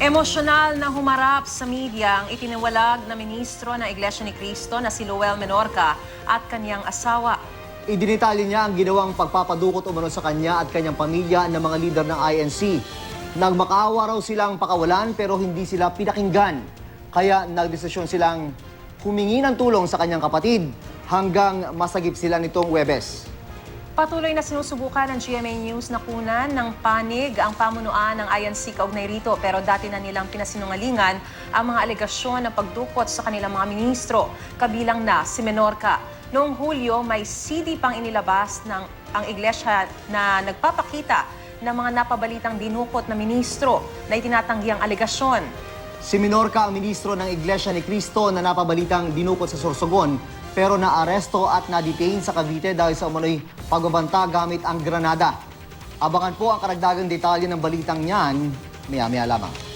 Emosyonal na humarap sa media ang itiniwalag na ministro ng Iglesia ni Cristo na si Lowell Menorca at kanyang asawa. Idinitalya niya ang ginawang pagpapadukot umano sa kanya at kanyang pamilya ng mga lider ng INC. Nagmakaawa raw silang pakawalan pero hindi sila pinakinggan. Kaya nagdesisyon silang humingi ng tulong sa kanyang kapatid hanggang masagip sila nitong Webes. Patuloy na sinusubukan ng GMA News na kunan ng panig ang pamunuan ng INC kaugnay rito pero dati na nilang pinasinungalingan ang mga alegasyon ng pagdukot sa kanilang mga ministro, kabilang na si Menorca. Noong Hulyo, may CD pang inilabas ng ang iglesia na nagpapakita ng mga napabalitang dinukot na ministro na itinatanggi ang alegasyon. Si Minorca ang ministro ng Iglesia ni Cristo na napabalitang dinukot sa Sorsogon pero naaresto at na-detain sa Cavite dahil sa umano'y pagbabanta gamit ang granada. Abangan po ang karagdagang detalye ng balitang yan maya-maya lamang.